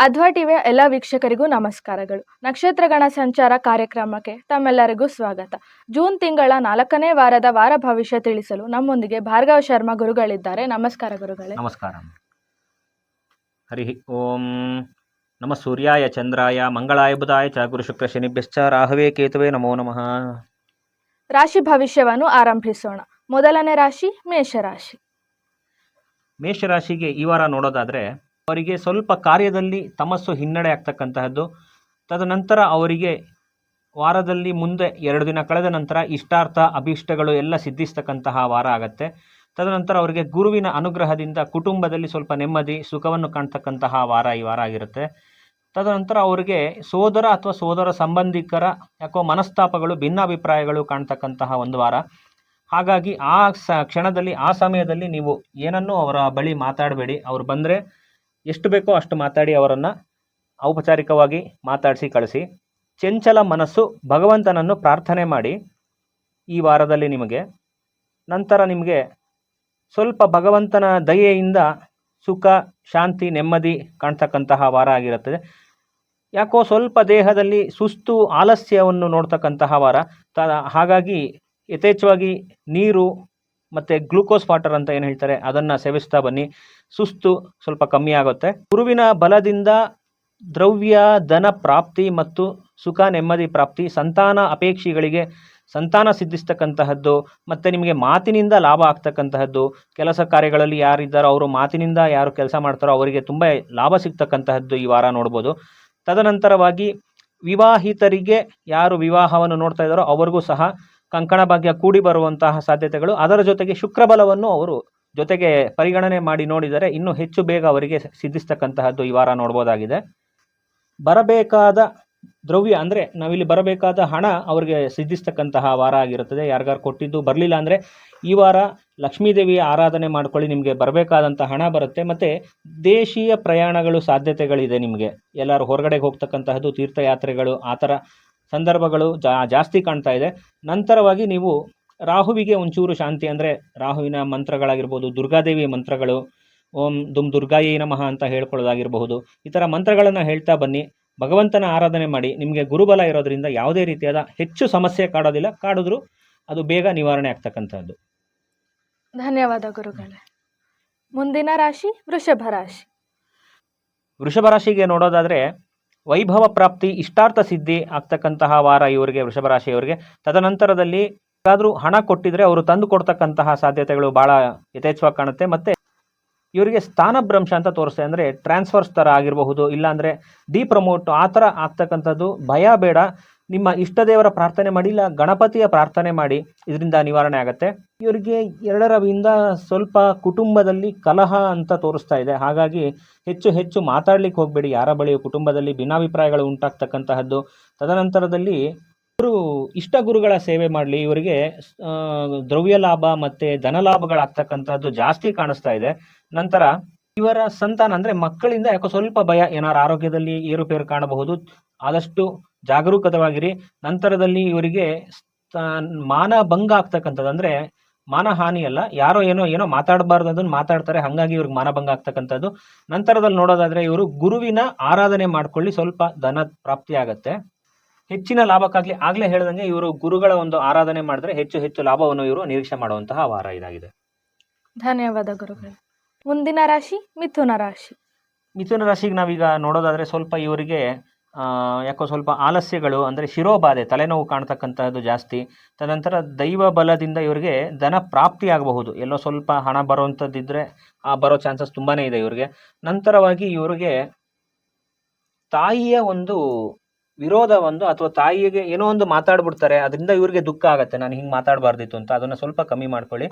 ಅಧ್ವಾ ಟಿವಿಯ ಎಲ್ಲ ವೀಕ್ಷಕರಿಗೂ ನಮಸ್ಕಾರಗಳು. ನಕ್ಷತ್ರಗಣ ಸಂಚಾರ ಕಾರ್ಯಕ್ರಮಕ್ಕೆ ತಮ್ಮೆಲ್ಲರಿಗೂ ಸ್ವಾಗತ. ಜೂನ್ ತಿಂಗಳ ನಾಲ್ಕನೇ ವಾರದ ವಾರ ಭವಿಷ್ಯ ತಿಳಿಸಲು ನಮ್ಮೊಂದಿಗೆ ಭಾರ್ಗವ ಶರ್ಮಾ ಗುರುಗಳಿದ್ದಾರೆ. ನಮಸ್ಕಾರ ಗುರುಗಳೇ. ನಮಸ್ಕಾರ. ಹರಿ ಓಂ. ನಮ ಸೂರ್ಯಾಯ ಚಂದ್ರಾಯ ಮಂಗಳಾಯ ಬುಧಾಯ ಚ ಗುರು ಶುಕ್ರ ಶನಿಭ್ಯಶ್ಚ ರಾಹವೇ ಕೇತುವೆ ನಮೋ ನಮಃ. ರಾಶಿ ಭವಿಷ್ಯವನ್ನು ಆರಂಭಿಸೋಣ. ಮೊದಲನೇ ರಾಶಿ ಮೇಷರಾಶಿ. ಮೇಷರಾಶಿಗೆ ಈ ವಾರ ನೋಡೋದಾದರೆ ಅವರಿಗೆ ಸ್ವಲ್ಪ ಕಾರ್ಯದಲ್ಲಿ ತಮಸ್ಸು ಹಿನ್ನಡೆ ಆಗ್ತಕ್ಕಂತಹದ್ದು. ತದನಂತರ ಅವರಿಗೆ ವಾರದಲ್ಲಿ ಮುಂದೆ ಎರಡು ದಿನ ಕಳೆದ ನಂತರ ಇಷ್ಟಾರ್ಥ ಅಭೀಷ್ಟಗಳು ಎಲ್ಲ ಸಿದ್ಧಿಸ್ತಕ್ಕಂತಹ ವಾರ ಆಗತ್ತೆ. ತದನಂತರ ಅವರಿಗೆ ಗುರುವಿನ ಅನುಗ್ರಹದಿಂದ ಕುಟುಂಬದಲ್ಲಿ ಸ್ವಲ್ಪ ನೆಮ್ಮದಿ, ಸುಖವನ್ನು ಕಾಣ್ತಕ್ಕಂತಹ ವಾರ ಈ ವಾರ ಆಗಿರುತ್ತೆ. ತದನಂತರ ಅವರಿಗೆ ಸೋದರ ಅಥವಾ ಸೋದರ ಸಂಬಂಧಿಕರ ಯಾಕೋ ಮನಸ್ತಾಪಗಳು, ಭಿನ್ನಾಭಿಪ್ರಾಯಗಳು ಕಾಣ್ತಕ್ಕಂತಹ ಒಂದು ವಾರ. ಹಾಗಾಗಿ ಆ ಕ್ಷಣದಲ್ಲಿ, ಆ ಸಮಯದಲ್ಲಿ ನೀವು ಏನನ್ನೂ ಅವರ ಬಳಿ ಮಾತಾಡಬೇಡಿ. ಅವ್ರು ಬಂದರೆ ಎಷ್ಟು ಬೇಕೋ ಅಷ್ಟು ಮಾತಾಡಿ ಅವರನ್ನು ಔಪಚಾರಿಕವಾಗಿ ಮಾತಾಡಿಸಿ, ಕಳಿಸಿ. ಚಂಚಲ ಮನಸ್ಸು ಭಗವಂತನನ್ನು ಪ್ರಾರ್ಥನೆ ಮಾಡಿ ಈ ವಾರದಲ್ಲಿ ನಿಮಗೆ. ನಂತರ ನಿಮಗೆ ಸ್ವಲ್ಪ ಭಗವಂತನ ದಯೆಯಿಂದ ಸುಖ, ಶಾಂತಿ, ನೆಮ್ಮದಿ ಕಾಣ್ತಕ್ಕಂತಹ ವಾರ ಆಗಿರುತ್ತದೆ. ಯಾಕೋ ಸ್ವಲ್ಪ ದೇಹದಲ್ಲಿ ಸುಸ್ತು ಆಲಸ್ಯವನ್ನು ನೋಡ್ತಕ್ಕಂತಹ ವಾರ. ತ, ಹಾಗಾಗಿ ಯಥೇಚ್ಛವಾಗಿ ನೀರು ಮತ್ತು ಗ್ಲೂಕೋಸ್ ವಾಟರ್ ಅಂತ ಏನು ಹೇಳ್ತಾರೆ, ಅದನ್ನು ಸೇವಿಸ್ತಾ ಬನ್ನಿ. ಸುಸ್ತು ಸ್ವಲ್ಪ ಕಮ್ಮಿ ಆಗುತ್ತೆ. ಗುರುವಿನ ಬಲದಿಂದ ದ್ರವ್ಯ ಧನ ಪ್ರಾಪ್ತಿ ಮತ್ತು ಸುಖ ನೆಮ್ಮದಿ ಪ್ರಾಪ್ತಿ, ಸಂತಾನ ಅಪೇಕ್ಷಿಗಳಿಗೆ ಸಂತಾನ ಸಿದ್ಧಿಸ್ತಕ್ಕಂತಹದ್ದು, ಮತ್ತು ನಿಮಗೆ ಮಾತಿನಿಂದ ಲಾಭ ಆಗ್ತಕ್ಕಂತಹದ್ದು, ಕೆಲಸ ಕಾರ್ಯಗಳಲ್ಲಿ ಯಾರಿದ್ದಾರೋ ಅವರು ಮಾತಿನಿಂದ ಯಾರು ಕೆಲಸ ಮಾಡ್ತಾರೋ ಅವರಿಗೆ ತುಂಬ ಲಾಭ ಸಿಗ್ತಕ್ಕಂತಹದ್ದು ಈ ವಾರ ನೋಡ್ಬೋದು. ತದನಂತರವಾಗಿ ವಿವಾಹಿತರಿಗೆ ಯಾರು ವಿವಾಹವನ್ನು ನೋಡ್ತಾ ಇದ್ದಾರೋ ಅವರಿಗೂ ಸಹ ಕಂಕಣ ಭಾಗ್ಯ ಕೂಡಿ ಬರುವಂತಹ ಸಾಧ್ಯತೆಗಳು. ಅದರ ಜೊತೆಗೆ ಶುಕ್ರಬಲವನ್ನು ಅವರು ಜೊತೆಗೆ ಪರಿಗಣನೆ ಮಾಡಿ ನೋಡಿದರೆ ಇನ್ನೂ ಹೆಚ್ಚು ಬೇಗ ಅವರಿಗೆ ಸಿದ್ಧಿಸ್ತಕ್ಕಂತಹದ್ದು ಈ ವಾರ ನೋಡ್ಬೋದಾಗಿದೆ. ಬರಬೇಕಾದ ದ್ರವ್ಯ ಅಂದರೆ ನಾವಿಲ್ಲಿ ಬರಬೇಕಾದ ಹಣ ಅವರಿಗೆ ಸಿದ್ಧಿಸ್ತಕ್ಕಂತಹ ವಾರ ಆಗಿರುತ್ತದೆ. ಯಾರಿಗಾರು ಕೊಟ್ಟಿದ್ದು ಬರಲಿಲ್ಲ ಅಂದರೆ ಈ ವಾರ ಲಕ್ಷ್ಮೀದೇವಿಯ ಆರಾಧನೆ ಮಾಡ್ಕೊಳ್ಳಿ, ನಿಮಗೆ ಬರಬೇಕಾದಂಥ ಹಣ ಬರುತ್ತೆ. ಮತ್ತು ದೇಶೀಯ ಪ್ರಯಾಣಗಳು ಸಾಧ್ಯತೆಗಳಿದೆ ನಿಮಗೆ. ಎಲ್ಲರೂ ಹೊರಗಡೆ ಹೋಗ್ತಕ್ಕಂತಹದ್ದು, ತೀರ್ಥಯಾತ್ರೆಗಳು, ಆ ಥರ ಸಂದರ್ಭಗಳು ಜಾ ಜಾಸ್ತಿ ಕಾಣ್ತಾ ಇದೆ. ನಂತರವಾಗಿ ನೀವು ರಾಹುವಿಗೆ ಒಂಚೂರು ಶಾಂತಿ ಅಂದರೆ ರಾಹುವಿನ ಮಂತ್ರಗಳಾಗಿರ್ಬೋದು ದುರ್ಗಾದೇವಿ ಮಂತ್ರಗಳು ಓಂ ದುಮ್ ದುರ್ಗಾಯೇ ನಮಃ ಅಂತ ಹೇಳ್ಕೊಳ್ಳೋದಾಗಿರಬಹುದು. ಈ ಥರ ಮಂತ್ರಗಳನ್ನು ಹೇಳ್ತಾ ಬನ್ನಿ. ಭಗವಂತನ ಆರಾಧನೆ ಮಾಡಿ ನಿಮಗೆ ಗುರುಬಲ ಇರೋದರಿಂದ ಯಾವುದೇ ರೀತಿಯಾದ ಹೆಚ್ಚು ಸಮಸ್ಯೆ ಕಾಡೋದಿಲ್ಲ. ಕಾಡಿದ್ರೂ ಅದು ಬೇಗ ನಿವಾರಣೆ ಆಗ್ತಕ್ಕಂಥದ್ದು. ಧನ್ಯವಾದ ಗುರುಗಳೇ. ಮುಂದಿನ ರಾಶಿ ವೃಷಭ ರಾಶಿ. ವೃಷಭ ರಾಶಿಗೆ ನೋಡೋದಾದರೆ ವೈಭವ ಪ್ರಾಪ್ತಿ, ಇಷ್ಟಾರ್ಥ ಸಿದ್ಧಿ ಆಗ್ತಕ್ಕಂತಹ ವಾರ ಇವರಿಗೆ ವೃಷಭ ರಾಶಿಯವರಿಗೆ ತದನಂತರದಲ್ಲಿ ಯಾರಾದರೂ ಹಣ ಕೊಟ್ಟಿದ್ರೆ ಅವರು ತಂದು ಕೊಡ್ತಕ್ಕಂತಹ ಸಾಧ್ಯತೆಗಳು ಭಾಳ ಯಥೇಚ್ಛವಾಗಿ ಕಾಣುತ್ತೆ. ಮತ್ತು ಇವರಿಗೆ ಸ್ಥಾನಭ್ರಂಶ ಅಂತ ತೋರಿಸ್ತದೆ ಅಂದರೆ ಟ್ರಾನ್ಸ್ಫರ್ಸ್ ಥರ ಆಗಿರಬಹುದು, ಇಲ್ಲಾಂದರೆ ಡಿ ಪ್ರಮೋಟ್ ಆ ಥರ ಆಗ್ತಕ್ಕಂಥದ್ದು ಭಯ ಬೇಡ. ನಿಮ್ಮ ಇಷ್ಟ ದೇವರ ಪ್ರಾರ್ಥನೆ ಮಾಡಿ, ಇಲ್ಲ ಗಣಪತಿಯ ಪ್ರಾರ್ಥನೆ ಮಾಡಿ, ಇದರಿಂದ ನಿವಾರಣೆ ಆಗುತ್ತೆ. ಇವರಿಗೆ ಎರಡರಿಂದ ಸ್ವಲ್ಪ ಕುಟುಂಬದಲ್ಲಿ ಕಲಹ ಅಂತ ತೋರಿಸ್ತಾ ಇದೆ. ಹಾಗಾಗಿ ಹೆಚ್ಚು ಹೆಚ್ಚು ಮಾತಾಡ್ಲಿಕ್ಕೆ ಹೋಗಬೇಡಿ. ಯಾರ ಬಳಿಯೂ ಕುಟುಂಬದಲ್ಲಿ ಭಿನ್ನಾಭಿಪ್ರಾಯಗಳು ಉಂಟಾಗ್ತಕ್ಕಂತಹದ್ದು. ತದನಂತರದಲ್ಲಿ ಇವರು ಇಷ್ಟ ಗುರುಗಳ ಸೇವೆ ಮಾಡಲಿ. ಇವರಿಗೆ ದ್ರವ್ಯ ಲಾಭ ಮತ್ತು ಧನ ಲಾಭಗಳಾಗ್ತಕ್ಕಂಥದ್ದು ಜಾಸ್ತಿ ಕಾಣಿಸ್ತಾ ಇದೆ. ನಂತರ ಇವರ ಸಂತಾನ ಅಂದರೆ ಮಕ್ಕಳಿಂದ ಯಾಕೋ ಸ್ವಲ್ಪ ಭಯ ಏನಾರ ಆರೋಗ್ಯದಲ್ಲಿ ಏರುಪೇರು ಕಾಣಬಹುದು. ಆದಷ್ಟು ಜಾಗರೂಕತವಾಗಿರಿ. ನಂತರದಲ್ಲಿ ಇವರಿಗೆ ಮಾನ ಭಂಗ ಆಗ್ತಕ್ಕಂಥದ್ದು ಅಂದರೆ ಮಾನಹಾನಿ ಅಲ್ಲ. ಯಾರೋ ಏನೋ ಏನೋ ಮಾತಾಡಬಾರ್ದು ಅದನ್ನು ಮಾತಾಡ್ತಾರೆ. ಹಾಗಾಗಿ ಇವ್ರಿಗೆ ಮಾನಭಂಗ ಆಗ್ತಕ್ಕಂಥದ್ದು. ನಂತರದಲ್ಲಿ ನೋಡೋದಾದ್ರೆ ಇವರು ಗುರುವಿನ ಆರಾಧನೆ ಮಾಡ್ಕೊಳ್ಳಿ. ಸ್ವಲ್ಪ ಧನ ಪ್ರಾಪ್ತಿ ಆಗತ್ತೆ. ಹೆಚ್ಚಿನ ಲಾಭಕ್ಕಾಗಲಿ, ಆಗ್ಲೇ ಹೇಳ್ದಂಗೆ ಇವರು ಗುರುಗಳ ಒಂದು ಆರಾಧನೆ ಮಾಡಿದ್ರೆ ಹೆಚ್ಚು ಹೆಚ್ಚು ಲಾಭವನ್ನು ಇವರು ನಿರೀಕ್ಷೆ ಮಾಡುವಂತಹ ವಾರ ಇದಾಗಿದೆ. ಧನ್ಯವಾದ ಗುರುಗಳೇ. ಮುಂದಿನ ರಾಶಿ ಮಿಥುನ ರಾಶಿ. ಮಿಥುನ ರಾಶಿಗೆ ನಾವೀಗ ನೋಡೋದಾದರೆ ಸ್ವಲ್ಪ ಇವರಿಗೆ ಯಾಕೋ ಸ್ವಲ್ಪ ಆಲಸ್ಯಗಳು, ಅಂದರೆ ಶಿರೋಬಾಧೆ, ತಲೆನೋವು ಕಾಣ್ತಕ್ಕಂಥದ್ದು ಜಾಸ್ತಿ. ತದನಂತರ ದೈವ ಬಲದಿಂದ ಇವರಿಗೆ ಧನ ಪ್ರಾಪ್ತಿ ಆಗಬಹುದು. ಎಲ್ಲೋ ಸ್ವಲ್ಪ ಹಣ ಬರುವಂಥದ್ದಿದ್ರೆ ಆ ಬರೋ ಚಾನ್ಸಸ್ ತುಂಬಾ ಇದೆ ಇವರಿಗೆ. ನಂತರವಾಗಿ ಇವರಿಗೆ ತಾಯಿಯ ಒಂದು ವಿರೋಧ ಒಂದು ಅಥವಾ ತಾಯಿಗೆ ಏನೋ ಒಂದು ಮಾತಾಡ್ಬಿಡ್ತಾರೆ, ಅದರಿಂದ ಇವರಿಗೆ ದುಃಖ ಆಗುತ್ತೆ. ನಾನು ಹಿಂಗೆ ಮಾತಾಡಬಾರ್ದಿತ್ತು ಅಂತ ಅದನ್ನು ಸ್ವಲ್ಪ ಕಮ್ಮಿ ಮಾಡ್ಕೊಳ್ಳಿ.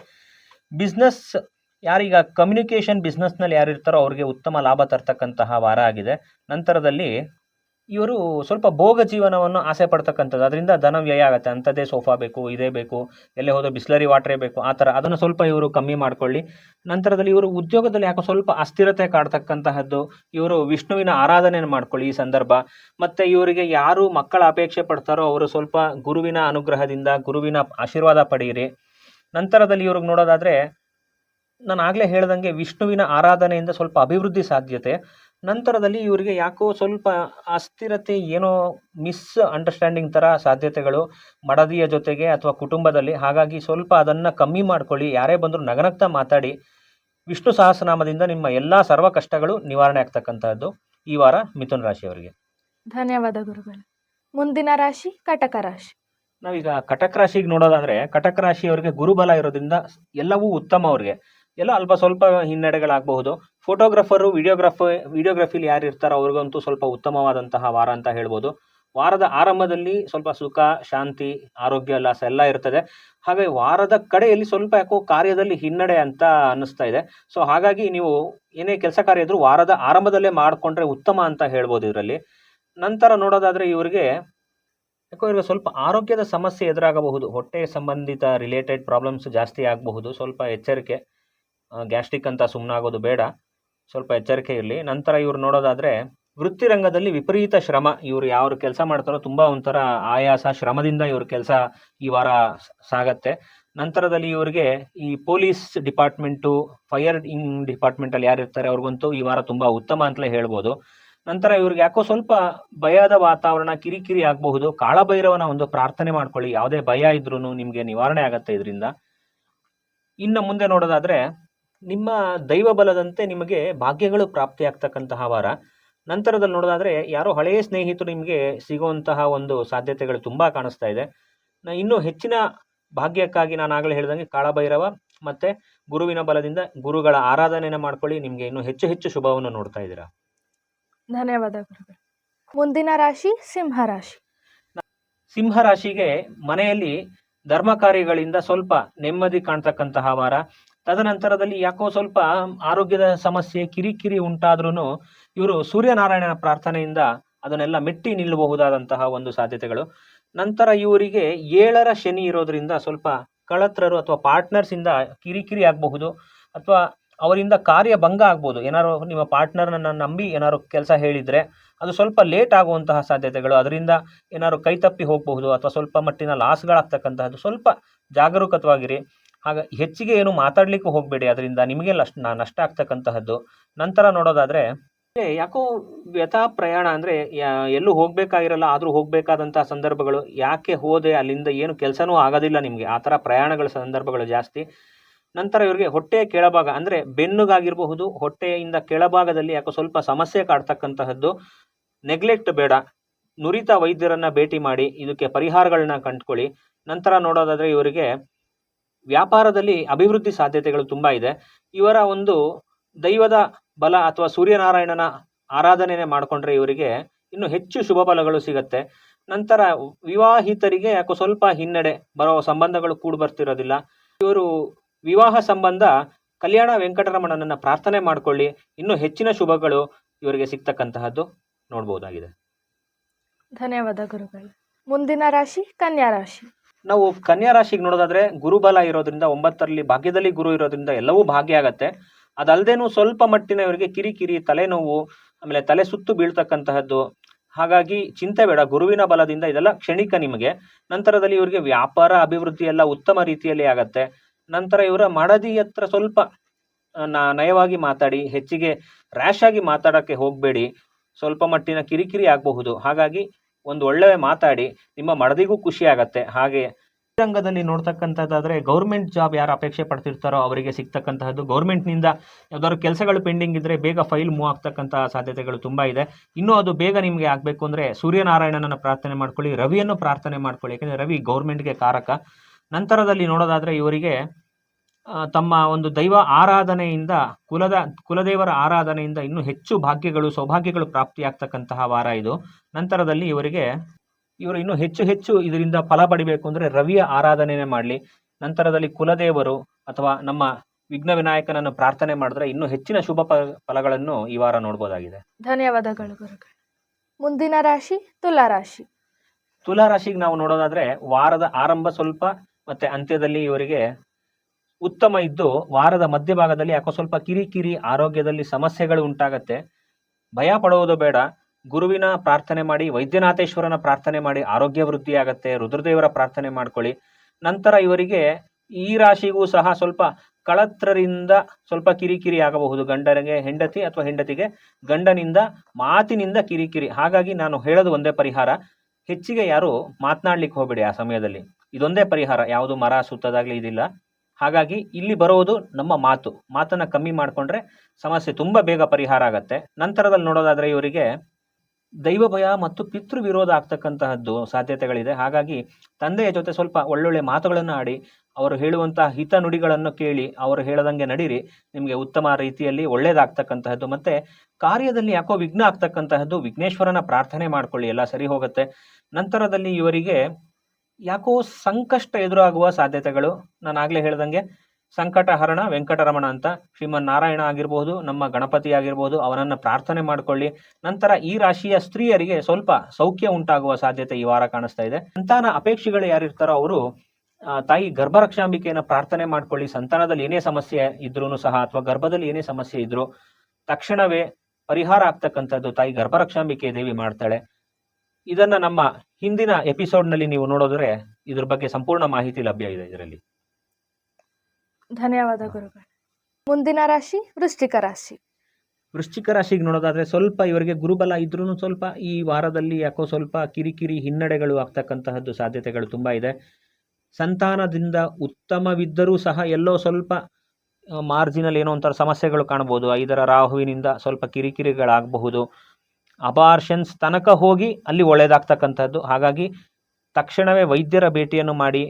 ಬಿಸ್ನೆಸ್ ಯಾರೀಗ ಕಮ್ಯುನಿಕೇಷನ್ ಬಿಸ್ನೆಸ್ನಲ್ಲಿ ಯಾರು ಇರ್ತಾರೋ ಅವ್ರಿಗೆ ಉತ್ತಮ ಲಾಭ ತರ್ತಕ್ಕಂತಹ ವಾರ ಆಗಿದೆ. ನಂತರದಲ್ಲಿ ಇವರು ಸ್ವಲ್ಪ ಭೋಗ ಜೀವನವನ್ನು ಆಸೆ ಪಡ್ತಕ್ಕಂಥದ್ದು. ಅದರಿಂದ ಧನ ವ್ಯಯ ಆಗುತ್ತೆ. ಅಂಥದ್ದೇ ಸೋಫಾ ಬೇಕು, ಇದೇ ಬೇಕು, ಎಲ್ಲೇ ಹೋದ ಬಿಸ್ಲರಿ ವಾಟ್ರೇ ಬೇಕು, ಆ ಥರ ಅದನ್ನು ಸ್ವಲ್ಪ ಇವರು ಕಮ್ಮಿ ಮಾಡಿಕೊಳ್ಳಿ. ನಂತರದಲ್ಲಿ ಇವರು ಉದ್ಯೋಗದಲ್ಲಿ ಯಾಕೋ ಸ್ವಲ್ಪ ಅಸ್ಥಿರತೆ ಕಾಡ್ತಕ್ಕಂತಹದ್ದು, ಇವರು ವಿಷ್ಣುವಿನ ಆರಾಧನೆಯನ್ನು ಮಾಡ್ಕೊಳ್ಳಿ ಈ ಸಂದರ್ಭ. ಮತ್ತು ಇವರಿಗೆ ಯಾರು ಮಕ್ಕಳ ಅಪೇಕ್ಷೆ ಪಡ್ತಾರೋ ಅವರು ಸ್ವಲ್ಪ ಗುರುವಿನ ಅನುಗ್ರಹದಿಂದ, ಗುರುವಿನ ಆಶೀರ್ವಾದ ಪಡೆಯಿರಿ ನಂತರದಲ್ಲಿ ಇವ್ರಿಗೆ ನೋಡೋದಾದರೆ ನಾನು ಆಗಲೇ ಹೇಳ್ದಂಗೆ ವಿಷ್ಣುವಿನ ಆರಾಧನೆಯಿಂದ ಸ್ವಲ್ಪ ಅಭಿವೃದ್ಧಿ ಸಾಧ್ಯತೆ. ನಂತರದಲ್ಲಿ ಇವರಿಗೆ ಯಾಕೋ ಸ್ವಲ್ಪ ಅಸ್ಥಿರತೆ ಏನೋ ಮಿಸ್ ಅಂಡರ್ಸ್ಟ್ಯಾಂಡಿಂಗ್ ಥರ ಸಾಧ್ಯತೆಗಳು ಮಡದಿಯ ಜೊತೆಗೆ ಅಥವಾ ಕುಟುಂಬದಲ್ಲಿ. ಹಾಗಾಗಿ ಸ್ವಲ್ಪ ಅದನ್ನು ಕಮ್ಮಿ ಮಾಡ್ಕೊಳ್ಳಿ. ಯಾರೇ ಬಂದರೂ ನಗನಗ್ತಾ ಮಾತಾಡಿ. ವಿಷ್ಣು ಸಹಸ್ರನಾಮದಿಂದ ನಿಮ್ಮ ಎಲ್ಲ ಸರ್ವ ಕಷ್ಟಗಳು ನಿವಾರಣೆ ಆಗ್ತಕ್ಕಂಥದ್ದು. ಈ ವಾರ ಮಿಥುನ ರಾಶಿಯವರಿಗೆ. ಧನ್ಯವಾದ ಗುರುಗಳು. ಮುಂದಿನ ರಾಶಿ ಕಟಕ ರಾಶಿ. ನಾವೀಗ ಕಟಕ ರಾಶಿಗೆ ನೋಡೋದಾದ್ರೆ ಕಟಕ ರಾಶಿಯವರಿಗೆ ಗುರುಬಲ ಇರೋದ್ರಿಂದ ಎಲ್ಲವೂ ಉತ್ತಮ ಅವ್ರಿಗೆ. ಎಲ್ಲ ಅಲ್ಪ ಸ್ವಲ್ಪ ಹಿನ್ನಡೆಗಳಾಗಬಹುದು. ಫೋಟೋಗ್ರಾಫರು ವಿಡಿಯೋಗ್ರಾಫರ್ ವಿಡಿಯೋಗ್ರಫಿಲಿ ಯಾರು ಇರ್ತಾರೋ ಅವ್ರಿಗಂತೂ ಸ್ವಲ್ಪ ಉತ್ತಮವಾದಂತಹ ವಾರ ಅಂತ ಹೇಳ್ಬೋದು. ವಾರದ ಆರಂಭದಲ್ಲಿ ಸ್ವಲ್ಪ ಸುಖ, ಶಾಂತಿ, ಆರೋಗ್ಯ ಲಾಸ ಎಲ್ಲ ಇರ್ತದೆ. ಹಾಗೆ ವಾರದ ಕಡೆಯಲ್ಲಿ ಸ್ವಲ್ಪ ಯಾಕೋ ಕಾರ್ಯದಲ್ಲಿ ಹಿನ್ನಡೆ ಅಂತ ಅನ್ನಿಸ್ತಾ ಇದೆ. ಸೊ ಹಾಗಾಗಿ ನೀವು ಏನೇ ಕೆಲಸ ಕಾರ್ಯ ಇದ್ರೂ ವಾರದ ಆರಂಭದಲ್ಲೇ ಮಾಡಿಕೊಂಡ್ರೆ ಉತ್ತಮ ಅಂತ ಹೇಳ್ಬೋದು ಇದರಲ್ಲಿ. ನಂತರ ನೋಡೋದಾದ್ರೆ ಇವರಿಗೆ ಯಾಕೋ ಇವರು ಸ್ವಲ್ಪ ಆರೋಗ್ಯದ ಸಮಸ್ಯೆ ಎದುರಾಗಬಹುದು. ಹೊಟ್ಟೆ ಸಂಬಂಧಿತ ರಿಲೇಟೆಡ್ ಪ್ರಾಬ್ಲಮ್ಸ್ ಜಾಸ್ತಿ ಆಗಬಹುದು. ಸ್ವಲ್ಪ ಎಚ್ಚರಿಕೆ. ಗ್ಯಾಸ್ಟ್ರಿಕ್ ಅಂತ ಸುಮ್ಮನಾಗೋದು ಬೇಡ. ಸ್ವಲ್ಪ ಎಚ್ಚರಿಕೆ ಇರಲಿ. ನಂತರ ಇವ್ರು ನೋಡೋದಾದರೆ ವೃತ್ತಿರಂಗದಲ್ಲಿ ವಿಪರೀತ ಶ್ರಮ. ಇವರು ಯಾವ ಕೆಲಸ ಮಾಡ್ತಾರೋ ತುಂಬ ಒಂಥರ ಆಯಾಸ, ಶ್ರಮದಿಂದ ಇವ್ರ ಕೆಲಸ ಈ ವಾರ ಸಾಗತ್ತೆ. ನಂತರದಲ್ಲಿ ಇವರಿಗೆ ಈ ಪೊಲೀಸ್ ಡಿಪಾರ್ಟ್ಮೆಂಟು, ಫೈರ್ ಇನ್ ಡಿಪಾರ್ಟ್ಮೆಂಟಲ್ಲಿ ಯಾರು ಇರ್ತಾರೆ ಅವ್ರಿಗಂತೂ ಈ ವಾರ ತುಂಬ ಉತ್ತಮ ಅಂತಲೇ ಹೇಳ್ಬೋದು. ನಂತರ ಇವ್ರಿಗೆ ಯಾಕೋ ಸ್ವಲ್ಪ ಭಯದ ವಾತಾವರಣ, ಕಿರಿಕಿರಿ ಆಗಬಹುದು. ಕಾಳಭೈರವನ ಒಂದು ಪ್ರಾರ್ಥನೆ ಮಾಡ್ಕೊಳ್ಳಿ. ಯಾವುದೇ ಭಯ ಇದ್ರೂ ನಿಮಗೆ ನಿವಾರಣೆ ಆಗತ್ತೆ ಇದರಿಂದ. ಇನ್ನು ಮುಂದೆ ನೋಡೋದಾದ್ರೆ ನಿಮ್ಮ ದೈವ ಬಲದಂತೆ ನಿಮಗೆ ಭಾಗ್ಯಗಳು ಪ್ರಾಪ್ತಿ ಆಗ್ತಕ್ಕಂತಹ ವಾರ. ನಂತರದಲ್ಲಿ ನೋಡೋದಾದರೆ ಯಾರೋ ಹಳೆಯ ಸ್ನೇಹಿತರು ನಿಮಗೆ ಸಿಗುವಂತಹ ಒಂದು ಸಾಧ್ಯತೆಗಳು ತುಂಬಾ ಕಾಣಿಸ್ತಾ ಇದೆ. ನಾ ಇನ್ನೂ ಹೆಚ್ಚಿನ ಭಾಗ್ಯಕ್ಕಾಗಿ ನಾನು ಆಗಲೇ ಹೇಳಿದಂಗೆ ಕಾಳಭೈರವ ಮತ್ತೆ ಗುರುವಿನ ಬಲದಿಂದ ಗುರುಗಳ ಆರಾಧನೆಯನ್ನು ಮಾಡ್ಕೊಳ್ಳಿ ನಿಮಗೆ ಇನ್ನೂ ಹೆಚ್ಚು ಹೆಚ್ಚು ಶುಭವನ್ನು ನೋಡ್ತಾ ಇದ್ದೀರಾ. ಧನ್ಯವಾದ ಗುರುಗಳೇ. ಮುಂದಿನ ರಾಶಿ ಸಿಂಹ ರಾಶಿ. ಸಿಂಹ ರಾಶಿಗೆ ಮನೆಯಲ್ಲಿ ಧರ್ಮ ಕಾರ್ಯಗಳಿಂದ ಸ್ವಲ್ಪ ನೆಮ್ಮದಿ ಕಾಣ್ತಕ್ಕಂತಹ ವಾರ. ತದನಂತರದಲ್ಲಿ ಯಾಕೋ ಸ್ವಲ್ಪ ಆರೋಗ್ಯದ ಸಮಸ್ಯೆ, ಕಿರಿಕಿರಿ ಉಂಟಾದ್ರೂ ಇವರು ಸೂರ್ಯನಾರಾಯಣನ ಪ್ರಾರ್ಥನೆಯಿಂದ ಅದನ್ನೆಲ್ಲ ಮೆಟ್ಟಿ ನಿಲ್ಲಬಹುದಾದಂತಹ ಒಂದು ಸಾಧ್ಯತೆಗಳು. ನಂತರ ಇವರಿಗೆ ಏಳರ ಶನಿ ಇರೋದ್ರಿಂದ ಸ್ವಲ್ಪ ಕಳತ್ರರು ಅಥವಾ ಪಾರ್ಟ್ನರ್ಸಿಂದ ಕಿರಿಕಿರಿ ಆಗಬಹುದು ಅಥವಾ ಅವರಿಂದ ಕಾರ್ಯ ಭಂಗ ಆಗ್ಬೋದು. ಏನಾರು ನಿಮ್ಮ ಪಾರ್ಟ್ನರ್ನ ನಂಬಿ ಏನಾರು ಕೆಲಸ ಹೇಳಿದ್ರೆ ಅದು ಸ್ವಲ್ಪ ಲೇಟ್ ಆಗುವಂತಹ ಸಾಧ್ಯತೆಗಳು. ಅದರಿಂದ ಏನಾದ್ರು ಕೈ ತಪ್ಪಿ ಹೋಗಬಹುದು ಅಥವಾ ಸ್ವಲ್ಪ ಮಟ್ಟಿನ ಲಾಸ್ಗಳಾಗ್ತಕ್ಕಂತಹದ್ದು ಸ್ವಲ್ಪ ಜಾಗರೂಕತವಾಗಿರಿ. ಹಾಗ ಹೆಚ್ಚಿಗೆ ಏನು ಮಾತಾಡ್ಲಿಕ್ಕೆ ಹೋಗಬೇಡಿ. ಅದರಿಂದ ನಿಮಗೆ ನಷ್ಟ ನಷ್ಟ ಆಗ್ತಕ್ಕಂತಹದ್ದು. ನಂತರ ನೋಡೋದಾದ್ರೆ ಯಾಕೋ ವ್ಯಥಾ ಪ್ರಯಾಣ ಅಂದ್ರೆ ಎಲ್ಲೂ ಹೋಗಬೇಕಾಗಿರಲ್ಲ, ಆದರೂ ಹೋಗಬೇಕಾದಂಥ ಸಂದರ್ಭಗಳು ಯಾಕೆ ಹೋದೆ, ಅಲ್ಲಿಂದ ಏನು ಕೆಲಸನೂ ಆಗೋದಿಲ್ಲ ನಿಮಗೆ. ಆ ಥರ ಪ್ರಯಾಣಗಳ ಸಂದರ್ಭಗಳು ಜಾಸ್ತಿ. ನಂತರ ಇವರಿಗೆ ಹೊಟ್ಟೆಯ ಕೆಳಭಾಗ ಅಂದ್ರೆ ಬೆನ್ನುಗಾಗಿರಬಹುದು, ಹೊಟ್ಟೆಯಿಂದ ಕೆಳಭಾಗದಲ್ಲಿ ಯಾಕೋ ಸ್ವಲ್ಪ ಸಮಸ್ಯೆ ಕಾಡ್ತಕ್ಕಂತಹದ್ದು. ನೆಗ್ಲೆಕ್ಟ್ ಬೇಡ. ನುರಿತ ವೈದ್ಯರನ್ನ ಭೇಟಿ ಮಾಡಿ, ಇದಕ್ಕೆ ಪರಿಹಾರಗಳನ್ನ ಕಂಡುಕೊಳ್ಳಿ. ನಂತರ ನೋಡೋದಾದ್ರೆ ಇವರಿಗೆ ವ್ಯಾಪಾರದಲ್ಲಿ ಅಭಿವೃದ್ಧಿ ಸಾಧ್ಯತೆಗಳು ತುಂಬ ಇದೆ. ಇವರ ಒಂದು ದೈವದ ಬಲ ಅಥವಾ ಸೂರ್ಯನಾರಾಯಣನ ಆರಾಧನೆ ಮಾಡಿಕೊಂಡ್ರೆ ಇವರಿಗೆ ಇನ್ನು ಹೆಚ್ಚು ಶುಭ ಫಲಗಳು ಸಿಗತ್ತೆ. ನಂತರ ವಿವಾಹಿತರಿಗೆ ಯಾಕೋ ಸ್ವಲ್ಪ ಹಿನ್ನಡೆ ಬರೋ ಸಂಬಂಧಗಳು ಕೂಡಿ ಬರ್ತಿರೋದಿಲ್ಲ. ಇವರು ವಿವಾಹ ಸಂಬಂಧ ಕಲ್ಯಾಣ ವೆಂಕಟರಮಣನನ್ನ ಪ್ರಾರ್ಥನೆ ಮಾಡ್ಕೊಳ್ಳಿ. ಇನ್ನು ಹೆಚ್ಚಿನ ಶುಭಗಳು ಇವರಿಗೆ ಸಿಗ್ತಕ್ಕಂತಹದ್ದು ನೋಡ್ಬೋದಾಗಿದೆ. ಧನ್ಯವಾದ ಗುರುಗಳು. ಮುಂದಿನ ರಾಶಿ ಕನ್ಯಾ ರಾಶಿ. ನಾವು ಕನ್ಯಾ ರಾಶಿಗೆ ನೋಡೋದಾದ್ರೆ ಗುರುಬಲ ಇರೋದ್ರಿಂದ ಒಂಬತ್ತರಲ್ಲಿ ಭಾಗ್ಯದಲ್ಲಿ ಗುರು ಇರೋದ್ರಿಂದ ಎಲ್ಲವೂ ಭಾಗ್ಯ ಆಗತ್ತೆ ಅದಲ್ದೇನು ಸ್ವಲ್ಪ ಮಟ್ಟಿನ ಇವರಿಗೆ ಕಿರಿಕಿರಿ, ತಲೆನೋವು, ಆಮೇಲೆ ತಲೆ ಸುತ್ತು ಬೀಳ್ತಕ್ಕಂತಹದ್ದು, ಹಾಗಾಗಿ ಚಿಂತೆ ಬೇಡ, ಗುರುವಿನ ಬಲದಿಂದ ಇದೆಲ್ಲ ಕ್ಷಣಿಕ ನಿಮಗೆ. ನಂತರದಲ್ಲಿ ಇವರಿಗೆ ವ್ಯಾಪಾರ, ಅಭಿವೃದ್ಧಿ ಎಲ್ಲ ಉತ್ತಮ ರೀತಿಯಲ್ಲಿ ಆಗತ್ತೆ. ನಂತರ ಇವರ ಮಡದಿ ಹತ್ರ ಸ್ವಲ್ಪ ನಯವಾಗಿ ಮಾತಾಡಿ, ಹೆಚ್ಚಿಗೆ ರ್ಯಾಶ್ ಆಗಿ ಮಾತಾಡಕ್ಕೆ ಹೋಗಬೇಡಿ. ಸ್ವಲ್ಪ ಮಟ್ಟಿನ ಕಿರಿಕಿರಿ ಆಗಬಹುದು. ಹಾಗಾಗಿ ಒಂದು ಒಳ್ಳೆ ಮಾತಾಡಿ, ನಿಮ್ಮ ಮಡದಿಗೂ ಖುಷಿ ಆಗತ್ತೆ. ಹಾಗೆ ರಂಗದಲ್ಲಿ ನೋಡ್ತಕ್ಕಂಥದ್ದಾದ್ರೆ ಗೌರ್ಮೆಂಟ್ ಜಾಬ್ ಯಾರು ಅಪೇಕ್ಷೆ ಪಡ್ತಿರ್ತಾರೋ ಅವರಿಗೆ ಸಿಗ್ತಕ್ಕಂತಹದ್ದು ಗೌರ್ಮೆಂಟ್ನಿಂದ ಯಾವ್ದಾದ್ರು ಕೆಲಸಗಳು ಪೆಂಡಿಂಗ್ ಇದ್ರೆ ಬೇಗ ಫೈಲ್ ಮೂವ್ ಆಗ್ತಕ್ಕಂತಹ ಸಾಧ್ಯತೆಗಳು ತುಂಬಾ ಇದೆ. ಇನ್ನೂ ಅದು ಬೇಗ ನಿಮಗೆ ಆಗಬೇಕು ಅಂದ್ರೆ ಸೂರ್ಯನಾರಾಯಣನನ್ನ ಪ್ರಾರ್ಥನೆ ಮಾಡ್ಕೊಳ್ಳಿ, ರವಿಯನ್ನು ಪ್ರಾರ್ಥನೆ ಮಾಡ್ಕೊಳ್ಳಿ. ಯಾಕಂದ್ರೆ ರವಿ ಗೌರ್ಮೆಂಟ್ಗೆ ಕಾರಕ. ನಂತರದಲ್ಲಿ ನೋಡೋದಾದ್ರೆ ಇವರಿಗೆ ತಮ್ಮ ಒಂದು ದೈವ ಆರಾಧನೆಯಿಂದ ಕುಲದ ಕುಲದೇವರ ಆರಾಧನೆಯಿಂದ ಇನ್ನೂ ಹೆಚ್ಚು ಭಾಗ್ಯಗಳು ಸೌಭಾಗ್ಯಗಳು ಪ್ರಾಪ್ತಿಯಾಗ್ತಕ್ಕಂತಹ ವಾರ ಇದು. ನಂತರದಲ್ಲಿ ಇವರಿಗೆ ಇವರು ಇನ್ನೂ ಹೆಚ್ಚು ಹೆಚ್ಚು ಇದರಿಂದ ಫಲ ಪಡಿಬೇಕು ಅಂದ್ರೆ ರವಿಯ ಆರಾಧನೆನೇ ಮಾಡಲಿ. ನಂತರದಲ್ಲಿ ಕುಲದೇವರು ಅಥವಾ ನಮ್ಮ ವಿಘ್ನ ವಿನಾಯಕನನ್ನು ಪ್ರಾರ್ಥನೆ ಮಾಡಿದ್ರೆ ಇನ್ನೂ ಹೆಚ್ಚಿನ ಶುಭ ಫಲಗಳನ್ನು ಈ ವಾರ ನೋಡ್ಬೋದಾಗಿದೆ. ಧನ್ಯವಾದಗಳು ಗುರುಗಳೇ. ಮುಂದಿನ ರಾಶಿ ತುಲಾ ರಾಶಿ. ತುಲಾ ರಾಶಿಗೆ ನಾವು ನೋಡೋದಾದ್ರೆ ವಾರದ ಆರಂಭ ಸ್ವಲ್ಪ ಮತ್ತೆ ಅಂತ್ಯದಲ್ಲಿ ಇವರಿಗೆ ಉತ್ತಮ ಇದ್ದು ವಾರದ ಮಧ್ಯಭಾಗದಲ್ಲಿ ಯಾಕೋ ಸ್ವಲ್ಪ ಕಿರಿಕಿರಿ ಆರೋಗ್ಯದಲ್ಲಿ ಸಮಸ್ಯೆಗಳು ಉಂಟಾಗತ್ತೆ. ಭಯ ಪಡುವುದು ಬೇಡ. ಗುರುವಿನ ಪ್ರಾರ್ಥನೆ ಮಾಡಿ, ವೈದ್ಯನಾಥೇಶ್ವರನ ಪ್ರಾರ್ಥನೆ ಮಾಡಿ ಆರೋಗ್ಯ ವೃದ್ಧಿಯಾಗತ್ತೆ. ರುದ್ರದೇವರ ಪ್ರಾರ್ಥನೆ ಮಾಡ್ಕೊಳ್ಳಿ. ನಂತರ ಇವರಿಗೆ ಈ ರಾಶಿಗೂ ಸಹ ಸ್ವಲ್ಪ ಕಳತ್ರರಿಂದ ಸ್ವಲ್ಪ ಕಿರಿಕಿರಿ ಆಗಬಹುದು. ಗಂಡನಿಗೆ ಹೆಂಡತಿ ಅಥವಾ ಹೆಂಡತಿಗೆ ಗಂಡನಿಂದ ಮಾತಿನಿಂದ ಕಿರಿಕಿರಿ. ಹಾಗಾಗಿ ನಾನು ಹೇಳೋದು ಒಂದೇ ಪರಿಹಾರ. ಹೆಚ್ಚಿಗೆ ಯಾರು ಮಾತನಾಡ್ಲಿಕ್ಕೆ ಹೋಗಬೇಡಿ ಆ ಸಮಯದಲ್ಲಿ. ಇದೊಂದೇ ಪರಿಹಾರ. ಯಾವುದು ಮರ ಸುತ್ತದಾಗ್ಲಿ ಇದಿಲ್ಲ. ಹಾಗಾಗಿ ಇಲ್ಲಿ ಬರೋದು ನಮ್ಮ ಮಾತು. ಮಾತನ್ನ ಕಮ್ಮಿ ಮಾಡಿಕೊಂಡ್ರೆ ಸಮಸ್ಯೆ ತುಂಬಾ ಬೇಗ ಪರಿಹಾರ ಆಗತ್ತೆ. ನಂತರದಲ್ಲಿ ನೋಡೋದಾದ್ರೆ ಇವರಿಗೆ ದೈವ ಭಯ ಮತ್ತು ಪಿತೃ ವಿರೋಧ ಆಗ್ತಕ್ಕಂತಹದ್ದು ಸಾಧ್ಯತೆಗಳಿದೆ. ಹಾಗಾಗಿ ತಂದೆಯ ಜೊತೆ ಸ್ವಲ್ಪ ಒಳ್ಳೊಳ್ಳೆ ಮಾತುಗಳನ್ನು ಆಡಿ, ಅವರು ಹೇಳುವಂತಹ ಹಿತ ನುಡಿಗಳನ್ನು ಕೇಳಿ, ಅವರು ಹೇಳದಂಗೆ ನಡೀರಿ. ನಿಮಗೆ ಉತ್ತಮ ರೀತಿಯಲ್ಲಿ ಒಳ್ಳೇದಾಗ್ತಕ್ಕಂತಹದ್ದು ಮತ್ತೆ ಕಾರ್ಯದಲ್ಲಿ ಯಾಕೋ ವಿಘ್ನ ಆಗ್ತಕ್ಕಂತಹದ್ದು ವಿಘ್ನೇಶ್ವರನ ಪ್ರಾರ್ಥನೆ ಮಾಡ್ಕೊಳ್ಳಿ, ಎಲ್ಲ ಸರಿ ಹೋಗುತ್ತೆ. ನಂತರದಲ್ಲಿ ಇವರಿಗೆ ಯಾಕೋ ಸಂಕಷ್ಟ ಎದುರಾಗುವ ಸಾಧ್ಯತೆಗಳು. ನಾನು ಆಗಲೇ ಹೇಳ್ದಂಗೆ ಸಂಕಟ ಹರಣ, ವೆಂಕಟರಮಣ ಅಂತ ಶ್ರೀಮನ್ ನಾರಾಯಣ ಆಗಿರಬಹುದು ನಮ್ಮ ಗಣಪತಿ ಆಗಿರಬಹುದು ಅವನನ್ನು ಪ್ರಾರ್ಥನೆ ಮಾಡ್ಕೊಳ್ಳಿ. ನಂತರ ಈ ರಾಶಿಯ ಸ್ತ್ರೀಯರಿಗೆ ಸ್ವಲ್ಪ ಸೌಖ್ಯ ಉಂಟಾಗುವ ಸಾಧ್ಯತೆ ಈ ವಾರ ಕಾಣಿಸ್ತಾ ಇದೆ. ಸಂತಾನ ಅಪೇಕ್ಷೆಗಳು ಯಾರಿರ್ತಾರೋ ಅವರು ತಾಯಿ ಗರ್ಭರಕ್ಷಾಂಬಿಕೆಯನ್ನು ಪ್ರಾರ್ಥನೆ ಮಾಡ್ಕೊಳ್ಳಿ. ಸಂತಾನದಲ್ಲಿ ಏನೇ ಸಮಸ್ಯೆ ಇದ್ರೂ ಸಹ, ಅಥವಾ ಗರ್ಭದಲ್ಲಿ ಏನೇ ಸಮಸ್ಯೆ ಇದ್ರೂ ತಕ್ಷಣವೇ ಪರಿಹಾರ ಆಗ್ತಕ್ಕಂಥದ್ದು ತಾಯಿ ಗರ್ಭರಕ್ಷಾಂಬಿಕೆ ದೇವಿ ಮಾಡ್ತಾಳೆ. ಇದನ್ನ ನಮ್ಮ ಹಿಂದಿನ ಎಪಿಸೋಡ್ನಲ್ಲಿ ನೀವು ನೋಡೋದ್ರೆ ಇದ್ರ ಬಗ್ಗೆ ಸಂಪೂರ್ಣ ಮಾಹಿತಿ ಲಭ್ಯ ಇದೆ ಇದರಲ್ಲಿ. ಧನ್ಯವಾದ ಗುರುಗಳು. ಮುಂದಿನ ರಾಶಿ ವೃಶ್ಚಿಕ ರಾಶಿ. ವೃಶ್ಚಿಕ ರಾಶಿಗೆ ನೋಡೋದಾದ್ರೆ ಸ್ವಲ್ಪ ಇವರಿಗೆ ಗುರುಬಲ ಇದ್ರೂ ಸ್ವಲ್ಪ ಈ ವಾರದಲ್ಲಿ ಯಾಕೋ ಸ್ವಲ್ಪ ಕಿರಿಕಿರಿ ಹಿನ್ನಡೆಗಳು ಆಗ್ತಕ್ಕಂತಹದ್ದು ಸಾಧ್ಯತೆಗಳು ತುಂಬಾ ಇದೆ. ಸಂತಾನದಿಂದ ಉತ್ತಮವಿದ್ದರೂ ಸಹ ಎಲ್ಲೋ ಸ್ವಲ್ಪ ಮಾರ್ಜಿನಲ್ ಏನೋ ಒಂಥರ ಸಮಸ್ಯೆಗಳು ಕಾಣಬಹುದು ಐದರ ರಾಹುವಿನಿಂದ ಸ್ವಲ್ಪ ಕಿರಿಕಿರಿಗಳಾಗಬಹುದು. ಅಬಾರ್ಷನ್ಸ್ ತನಕ ಹೋಗಿ ಅಲ್ಲಿ ಒಳ್ಳೆಯದಾಗ್ತಕ್ಕಂಥದ್ದು ಹಾಗಾಗಿ ತಕ್ಷಣವೇ ವೈದ್ಯರ ಭೇಟಿಯನ್ನು ಮಾಡಿ,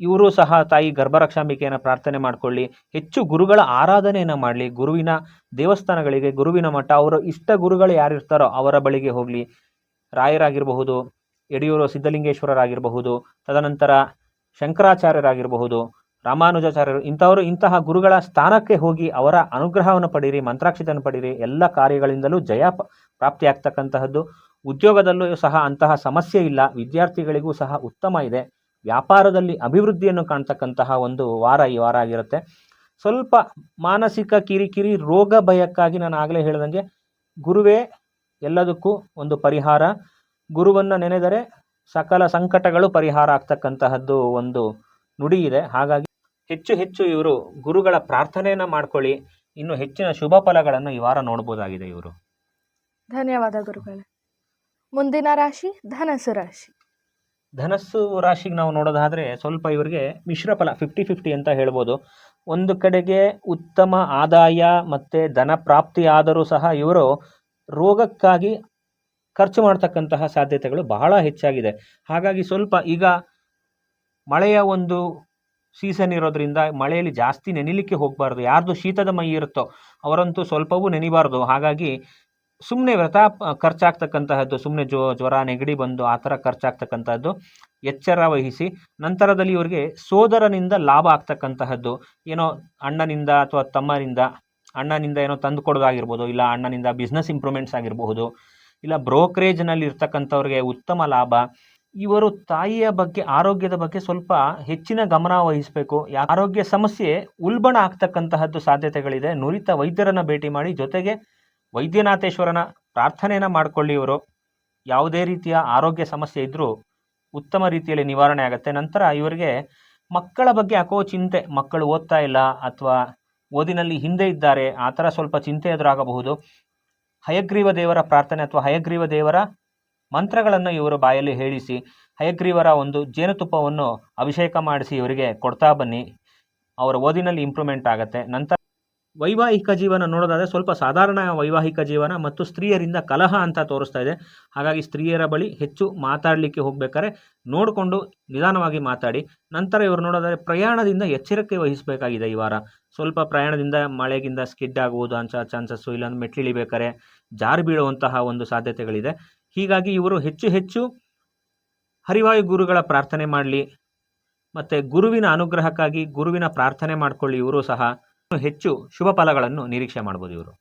ಇವರು ಸಹ ತಾಯಿ ಗರ್ಭರಕ್ಷಾಂಬಿಕೆಯನ್ನು ಪ್ರಾರ್ಥನೆ ಮಾಡಿಕೊಳ್ಳಿ. ಹೆಚ್ಚು ಗುರುಗಳ ಆರಾಧನೆಯನ್ನು ಮಾಡಲಿ. ಗುರುವಿನ ದೇವಸ್ಥಾನಗಳಿಗೆ, ಗುರುವಿನ ಮಠ, ಅವರ ಇಷ್ಟ ಗುರುಗಳು ಯಾರಿರ್ತಾರೋ ಅವರ ಬಳಿಗೆ ಹೋಗಲಿ. ರಾಯರಾಗಿರಬಹುದು, ಯಡಿಯೂರು ಸಿದ್ಧಲಿಂಗೇಶ್ವರರಾಗಿರಬಹುದು, ತದನಂತರ ಶಂಕರಾಚಾರ್ಯರಾಗಿರಬಹುದು ರಾಮಾನುಜಾಚಾರ್ಯರು, ಇಂಥವರು ಇಂತಹ ಗುರುಗಳ ಸ್ಥಾನಕ್ಕೆ ಹೋಗಿ ಅವರ ಅನುಗ್ರಹವನ್ನು ಪಡೀರಿ ಮಂತ್ರಾಕ್ಷಿತನ ಪಡೀರಿ, ಎಲ್ಲ ಕಾರ್ಯಗಳಿಂದಲೂ ಜಯ ಪ್ರಾಪ್ತಿ ಪ್ರಾಪ್ತಿಯಾಗ್ತಕ್ಕಂತಹದ್ದು. ಉದ್ಯೋಗದಲ್ಲೂ ಸಹ ಅಂತಹ ಸಮಸ್ಯೆ ಇಲ್ಲ, ವಿದ್ಯಾರ್ಥಿಗಳಿಗೂ ಸಹ ಉತ್ತಮ ಇದೆ. ವ್ಯಾಪಾರದಲ್ಲಿ ಅಭಿವೃದ್ಧಿಯನ್ನು ಕಾಣ್ತಕ್ಕಂತಹ ಒಂದು ವಾರ ಈ ವಾರ ಆಗಿರುತ್ತೆ. ಸ್ವಲ್ಪ ಮಾನಸಿಕ ಕಿರಿಕಿರಿ, ರೋಗ ಭಯಕ್ಕಾಗಿ ನಾನು ಆಗಲೇ ಹೇಳ್ದಂಗೆ, ಗುರುವೇ ಎಲ್ಲದಕ್ಕೂ ಒಂದು ಪರಿಹಾರ. ಗುರುವನ್ನು ನೆನೆದರೆ ಸಕಲ ಸಂಕಟಗಳು ಪರಿಹಾರ ಆಗ್ತಕ್ಕಂತಹದ್ದು ಒಂದು ನುಡಿ ಇದೆ. ಹಾಗಾಗಿ ಹೆಚ್ಚು ಹೆಚ್ಚು ಇವರು ಗುರುಗಳ ಪ್ರಾರ್ಥನೆಯನ್ನು ಮಾಡ್ಕೊಳ್ಳಿ. ಇನ್ನು ಹೆಚ್ಚಿನ ಶುಭ ಫಲಗಳನ್ನು ಈ ವಾರ ನೋಡ್ಬೋದಾಗಿದೆ ಇವರು. ಧನ್ಯವಾದ ಗುರುಗಳೇ. ಮುಂದಿನ ರಾಶಿ ಧನಸ್ಸು ರಾಶಿ. ಧನಸ್ಸು ರಾಶಿಗೆ ನಾವು ನೋಡೋದಾದ್ರೆ ಸ್ವಲ್ಪ ಇವರಿಗೆ ಮಿಶ್ರ ಫಲ ಫಿಫ್ಟಿ ಫಿಫ್ಟಿ ಅಂತ ಹೇಳ್ಬೋದು. ಒಂದು ಕಡೆಗೆ ಉತ್ತಮ ಆದಾಯ ಮತ್ತೆ ಧನ ಪ್ರಾಪ್ತಿ ಆದರೂ ಸಹ ಇವರು ರೋಗಕ್ಕಾಗಿ ಖರ್ಚು ಮಾಡ್ತಕ್ಕಂತಹ ಸಾಧ್ಯತೆಗಳು ಬಹಳ ಹೆಚ್ಚಾಗಿದೆ. ಹಾಗಾಗಿ ಸ್ವಲ್ಪ ಈಗ ಮಳೆಯ ಒಂದು ಸೀಸನ್ ಇರೋದ್ರಿಂದ ಮಳೆಯಲ್ಲಿ ಜಾಸ್ತಿ ನೆನಿಲಿಕ್ಕೆ ಹೋಗಬಾರ್ದು. ಯಾರ್ದು ಶೀತದ ಮೈ ಇರುತ್ತೋ ಅವರಂತೂ ಸ್ವಲ್ಪವೂ ನೆನಿಬಾರ್ದು. ಹಾಗಾಗಿ ಸುಮ್ಮನೆ ವ್ರತ ಖರ್ಚಾಗ್ತಕ್ಕಂತಹದ್ದು ಸುಮ್ಮನೆ ಜೋ, ಜ್ವರ, ನೆಗಡಿ ಬಂದು ಆ ಥರ ಖರ್ಚಾಗ್ತಕ್ಕಂಥದ್ದು ಎಚ್ಚರ ವಹಿಸಿ, ನಂತರದಲ್ಲಿ ಇವರಿಗೆ ಸೋದರನಿಂದ ಲಾಭ ಆಗ್ತಕ್ಕಂತಹದ್ದು, ಏನೋ ಅಣ್ಣನಿಂದ ಅಥವಾ ತಮ್ಮನಿಂದ, ಅಣ್ಣನಿಂದ ಏನೋ ತಂದು ಕೊಡೋದಾಗಿರ್ಬೋದು, ಇಲ್ಲ ಅಣ್ಣನಿಂದ ಬಿಸ್ನೆಸ್ ಇಂಪ್ರೂವ್ಮೆಂಟ್ಸ್ ಆಗಿರಬಹುದು, ಇಲ್ಲ ಬ್ರೋಕರೇಜ್ನಲ್ಲಿ ಇರ್ತಕ್ಕಂಥವ್ರಿಗೆ ಉತ್ತಮ ಲಾಭ ಇವರು ತಾಯಿಯ ಬಗ್ಗೆ, ಆರೋಗ್ಯದ ಬಗ್ಗೆ ಸ್ವಲ್ಪ ಹೆಚ್ಚಿನ ಗಮನ ವಹಿಸಬೇಕು. ಆರೋಗ್ಯ ಸಮಸ್ಯೆ ಉಲ್ಬಣ ಆಗ್ತಕ್ಕಂತಹದ್ದು ಸಾಧ್ಯತೆಗಳಿದೆ. ನುರಿತ ವೈದ್ಯರನ್ನ ಭೇಟಿ ಮಾಡಿ, ಜೊತೆಗೆ ವೈದ್ಯನಾಥೇಶ್ವರನ ಪ್ರಾರ್ಥನೆಯನ್ನು ಮಾಡ್ಕೊಳ್ಳಿ ಇವರು. ಯಾವುದೇ ರೀತಿಯ ಆರೋಗ್ಯ ಸಮಸ್ಯೆ ಇದ್ದರೂ ಉತ್ತಮ ರೀತಿಯಲ್ಲಿ ನಿವಾರಣೆ ಆಗುತ್ತೆ. ನಂತರ ಇವರಿಗೆ ಮಕ್ಕಳ ಬಗ್ಗೆ ಯಾಕೋ ಚಿಂತೆ. ಮಕ್ಕಳು ಓದ್ತಾ ಇಲ್ಲ ಅಥವಾ ಓದಿನಲ್ಲಿ ಹಿಂದೆ ಇದ್ದಾರೆ. ಆ ಥರ ಸ್ವಲ್ಪ ಚಿಂತೆ ಎದುರಾಗಬಹುದು. ಹಯಗ್ರೀವ ದೇವರ ಪ್ರಾರ್ಥನೆ ಅಥವಾ ಹಯಗ್ರೀವ ದೇವರ ಮಂತ್ರಗಳನ್ನು ಇವರು ಬಾಯಲ್ಲಿ ಹೇಳಿಸಿ, ಹಯಗ್ರೀವರ ಒಂದು ಜೇನುತುಪ್ಪವನ್ನು ಅಭಿಷೇಕ ಮಾಡಿಸಿ ಇವರಿಗೆ ಕೊಡ್ತಾ ಬನ್ನಿ. ಅವರ ಓದಿನಲ್ಲಿ ಇಂಪ್ರೂವ್ಮೆಂಟ್ ಆಗುತ್ತೆ. ನಂತರ ವೈವಾಹಿಕ ಜೀವನ ನೋಡೋದಾದರೆ ಸ್ವಲ್ಪ ಸಾಧಾರಣ ವೈವಾಹಿಕ ಜೀವನ ಮತ್ತು ಸ್ತ್ರೀಯರಿಂದ ಕಲಹ ಅಂತ ತೋರಿಸ್ತಾ ಇದೆ. ಹಾಗಾಗಿ ಸ್ತ್ರೀಯರ ಬಳಿ ಹೆಚ್ಚು ಮಾತಾಡಲಿಕ್ಕೆ ಹೋಗ್ಬೇಕಾದ್ರೆ ನೋಡಿಕೊಂಡು ನಿಧಾನವಾಗಿ ಮಾತಾಡಿ. ನಂತರ ಇವರು ನೋಡೋದಾದರೆ ಪ್ರಯಾಣದಿಂದ ಎಚ್ಚರಿಕೆ ವಹಿಸಬೇಕಾಗಿದೆ ಈ ವಾರ. ಸ್ವಲ್ಪ ಪ್ರಯಾಣದಿಂದ ಮಳೆಗಿಂದ ಸ್ಕಿಡ್ ಆಗುವುದು ಅಂತ ಚಾನ್ಸಸ್ಸು ಇಲ್ಲಾಂದ್ರೆ ಮೆಟ್ಲಿಳಿಬೇಕಾರೆ ಜಾರು ಬೀಳುವಂತಹ ಒಂದು ಸಾಧ್ಯತೆಗಳಿದೆ. ಹೀಗಾಗಿ ಇವರು ಹೆಚ್ಚು ಹೆಚ್ಚು ಹರಿವಾಯು ಗುರುಗಳ ಪ್ರಾರ್ಥನೆ ಮಾಡಲಿ ಮತ್ತು ಗುರುವಿನ ಅನುಗ್ರಹಕ್ಕಾಗಿ ಗುರುವಿನ ಪ್ರಾರ್ಥನೆ ಮಾಡಿಕೊಳ್ಳಿ ಇವರು ಸಹ. ಹೆಚ್ಚು ಶುಭ ಫಲಗಳನ್ನು ನಿರೀಕ್ಷೆ ಮಾಡ್ಬೋದು ಇವರು.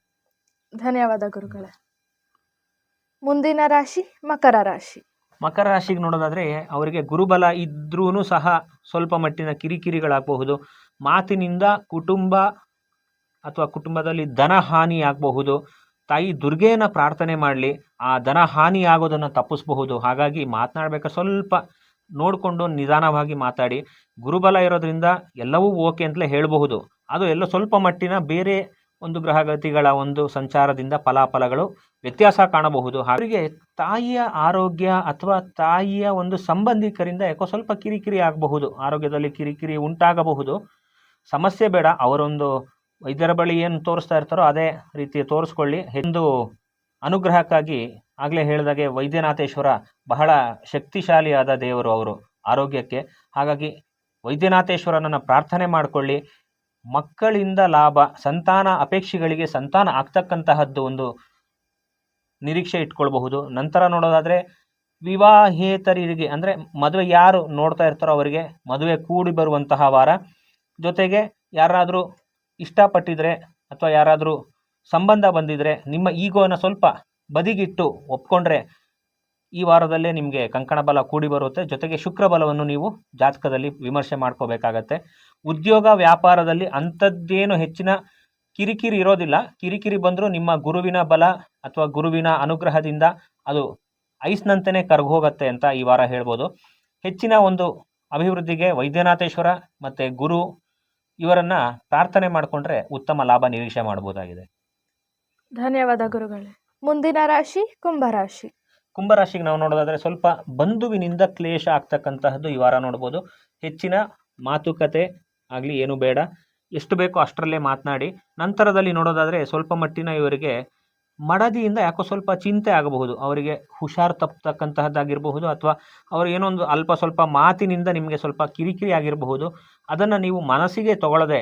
ಧನ್ಯವಾದ ಗುರುಗಳೇ. ಮುಂದಿನ ರಾಶಿ ಮಕರ ರಾಶಿ. ಮಕರ ರಾಶಿಗೆ ನೋಡೋದಾದ್ರೆ ಅವರಿಗೆ ಗುರುಬಲ ಇದ್ರೂ ಸಹ ಸ್ವಲ್ಪ ಮಟ್ಟಿನ ಕಿರಿಕಿರಿಗಳಾಗಬಹುದು. ಮಾತಿನಿಂದ ಕುಟುಂಬ ಅಥವಾ ಕುಟುಂಬದಲ್ಲಿ ಧನ ಹಾನಿ ಆಗಬಹುದು. ತಾಯಿ ದುರ್ಗೆಯನ್ನು ಪ್ರಾರ್ಥನೆ ಮಾಡಲಿ, ಆ ದನ ಹಾನಿಯಾಗೋದನ್ನು ತಪ್ಪಿಸ್ಬಹುದು. ಹಾಗಾಗಿ ಮಾತನಾಡಬೇಕು ಸ್ವಲ್ಪ ನೋಡಿಕೊಂಡು ನಿಧಾನವಾಗಿ ಮಾತಾಡಿ. ಗುರುಬಲ ಇರೋದ್ರಿಂದ ಎಲ್ಲವೂ ಓಕೆ ಅಂತಲೇ ಹೇಳಬಹುದು. ಅದು ಎಲ್ಲ ಸ್ವಲ್ಪ ಮಟ್ಟಿನ ಬೇರೆ ಒಂದು ಗ್ರಹಗತಿಗಳ ಒಂದು ಸಂಚಾರದಿಂದ ಫಲಾಫಲಗಳು ವ್ಯತ್ಯಾಸ ಕಾಣಬಹುದು. ಅವರಿಗೆ ತಾಯಿಯ ಆರೋಗ್ಯ ಅಥವಾ ತಾಯಿಯ ಒಂದು ಸಂಬಂಧಿಕರಿಂದ ಯಾಕೋ ಸ್ವಲ್ಪ ಕಿರಿಕಿರಿ ಆಗಬಹುದು. ಆರೋಗ್ಯದಲ್ಲಿ ಕಿರಿಕಿರಿ ಉಂಟಾಗಬಹುದು. ಸಮಸ್ಯೆ ಬೇಡ, ಅವರೊಂದು ವೈದ್ಯರ ಬಳಿ ಏನು ತೋರಿಸ್ತಾ ಇರ್ತಾರೋ ಅದೇ ರೀತಿ ತೋರಿಸ್ಕೊಳ್ಳಿ. ಎಂದು ಅನುಗ್ರಹಕ್ಕಾಗಿ ಆಗಲೇ ಹೇಳಿದಾಗೆ ವೈದ್ಯನಾಥೇಶ್ವರ ಬಹಳ ಶಕ್ತಿಶಾಲಿಯಾದ ದೇವರು ಅವರು ಆರೋಗ್ಯಕ್ಕೆ. ಹಾಗಾಗಿ ವೈದ್ಯನಾಥೇಶ್ವರನನ್ನು ಪ್ರಾರ್ಥನೆ ಮಾಡಿಕೊಳ್ಳಿ. ಮಕ್ಕಳಿಂದ ಲಾಭ, ಸಂತಾನ ಅಪೇಕ್ಷೆಗಳಿಗೆ ಸಂತಾನ ಆಗ್ತಕ್ಕಂತಹದ್ದು ಒಂದು ನಿರೀಕ್ಷೆ ಇಟ್ಕೊಳ್ಬಹುದು. ನಂತರ ನೋಡೋದಾದರೆ ವಿವಾಹೇತರಿಗೆ ಅಂದರೆ ಮದುವೆ ಯಾರು ನೋಡ್ತಾ ಇರ್ತಾರೋ ಅವರಿಗೆ ಮದುವೆ ಕೂಡಿ ಬರುವಂತಹ ವಾರ. ಜೊತೆಗೆ ಯಾರಾದರೂ ಇಷ್ಟಪಟ್ಟಿದ್ರೆ ಅಥವಾ ಯಾರಾದರೂ ಸಂಬಂಧ ಬಂದಿದ್ರೆ ನಿಮ್ಮ ಈಗೋನ ಸ್ವಲ್ಪ ಬದಿಗಿಟ್ಟು ಒಪ್ಕೊಂಡ್ರೆ ಈ ವಾರದಲ್ಲೇ ನಿಮಗೆ ಕಂಕಣ ಬಲ ಕೂಡಿ ಬರುತ್ತೆ. ಜೊತೆಗೆ ಶುಕ್ರ ಬಲವನ್ನು ನೀವು ಜಾತಕದಲ್ಲಿ ವಿಮರ್ಶೆ ಮಾಡ್ಕೋಬೇಕಾಗತ್ತೆ. ಉದ್ಯೋಗ ವ್ಯಾಪಾರದಲ್ಲಿ ಅಂಥದ್ದೇನು ಹೆಚ್ಚಿನ ಕಿರಿಕಿರಿ ಇರೋದಿಲ್ಲ. ಕಿರಿಕಿರಿ ಬಂದರೂ ನಿಮ್ಮ ಗುರುವಿನ ಬಲ ಅಥವಾ ಗುರುವಿನ ಅನುಗ್ರಹದಿಂದ ಅದು ಐಸ್ನಂತೆಯೇ ಕರ್ಗೋಗತ್ತೆ ಅಂತ ಈ ವಾರ ಹೇಳ್ಬೋದು. ಹೆಚ್ಚಿನ ಒಂದು ಅಭಿವೃದ್ಧಿಗೆ ವೈದ್ಯನಾಥೇಶ್ವರ ಮತ್ತು ಗುರು ಇವರನ್ನು ಪ್ರಾರ್ಥನೆ ಮಾಡಿಕೊಂಡ್ರೆ ಉತ್ತಮ ಲಾಭ ನಿರೀಕ್ಷೆ ಮಾಡಬಹುದಾಗಿದೆ ಧನ್ಯವಾದ ಗುರುಗಳೇ. ಮುಂದಿನ ರಾಶಿ ಕುಂಭರಾಶಿ. ಕುಂಭರಾಶಿಗೆ ನಾವು ನೋಡೋದಾದ್ರೆ ಸ್ವಲ್ಪ ಬಂಧುವಿನಿಂದ ಕ್ಲೇಶ ಆಗ್ತಕ್ಕಂತಹದ್ದು ಈ ವಾರ ನೋಡ್ಬೋದು. ಹೆಚ್ಚಿನ ಮಾತುಕತೆ ಆಗಲಿ ಏನು ಬೇಡ. ಎಷ್ಟು ಬೇಕೋ ಅಷ್ಟರಲ್ಲೇ ಮಾತನಾಡಿ. ನಂತರದಲ್ಲಿ ನೋಡೋದಾದರೆ ಸ್ವಲ್ಪ ಮಟ್ಟಿನ ಇವರಿಗೆ ಮಡದಿಯಿಂದ ಯಾಕೋ ಸ್ವಲ್ಪ ಚಿಂತೆ ಆಗಬಹುದು. ಅವರಿಗೆ ಹುಷಾರು ತಪ್ಪತಕ್ಕಂತಹದ್ದಾಗಿರಬಹುದು ಅಥವಾ ಅವರು ಏನೋ ಒಂದು ಅಲ್ಪ ಸ್ವಲ್ಪ ಮಾತಿನಿಂದ ನಿಮಗೆ ಸ್ವಲ್ಪ ಕಿರಿಕಿರಿ ಆಗಿರಬಹುದು. ಅದನ್ನು ನೀವು ಮನಸ್ಸಿಗೆ ತಗೊಳ್ಳದೆ